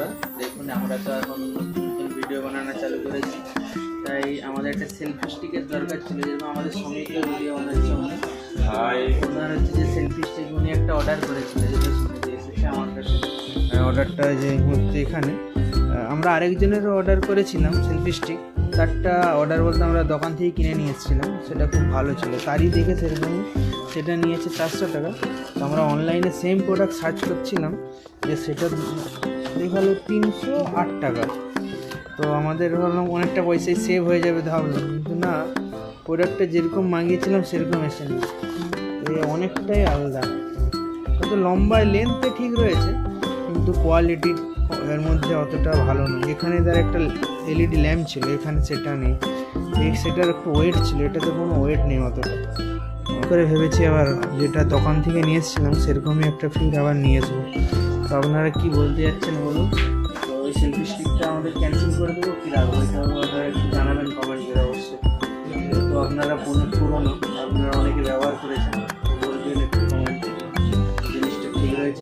বন্ধুরা দেখুন আমরা তো এখন নতুন নতুন ভিডিও বানানো চালু করেছি। তাই আমাদের একটা সেলফি স্টিকের দরকার ছিল যেরকম আমাদের সংগীত ভিডিও বানাচ্ছে ওনার হচ্ছে যে সেলফি স্টিক উনি একটা অর্ডার করেছিল যেটা এসেছে আমার কাছে। অর্ডারটা যে হচ্ছে এখানে। আমরা আরেকজনেরও অর্ডার করেছিলাম সেলফি স্টিক তারটা অর্ডার বলতে আমরা দোকান থেকে কিনে নিয়ে এসেছিলাম সেটা খুব ভালো ছিল। তারই দেখে সেরকমই সেটা নিয়েছে চারশো টাকা। তো আমরা অনলাইনে সেম প্রোডাক্ট সার্চ করছিলাম যে সেটা দেখাল তিনশো আট টাকা। তো আমাদের ভাবলাম অনেকটা পয়সাই সেভ হয়ে যাবে ভাবলাম। কিন্তু না প্রোডাক্টটা যেরকম মাগিয়েছিলাম, সেরকম এসে না অনেকটাই আলাদা। কত লম্বায় লেন্থে ঠিক রয়েছে, কিন্তু কোয়ালিটি এর মধ্যে অতটা ভালো নয়। এখানে তার একটা এলইডি ল্যাম্প ছিল, এখানে সেটা নেই। সেটার একটু ওয়েট ছিল, এটাতে কোনো ওয়েট নেই অতটা। করে ভেবেছি আবার যেটা দোকান থেকে নিয়ে এসেছিলাম, সেরকমই একটা ফির আবার নিয়ে আসব। তো আপনারা কি বলতে যাচ্ছেন বলুন? তো ওই সেলফি স্টিকটা আমাদের ক্যান্সেল করে দেবো, কি রাখব এটাও আপনারা একটু জানাবেন কমেন্ট করে অবশ্যই। তো আপনারা পুরনো আপনারা অনেকে ব্যবহার করেছেন।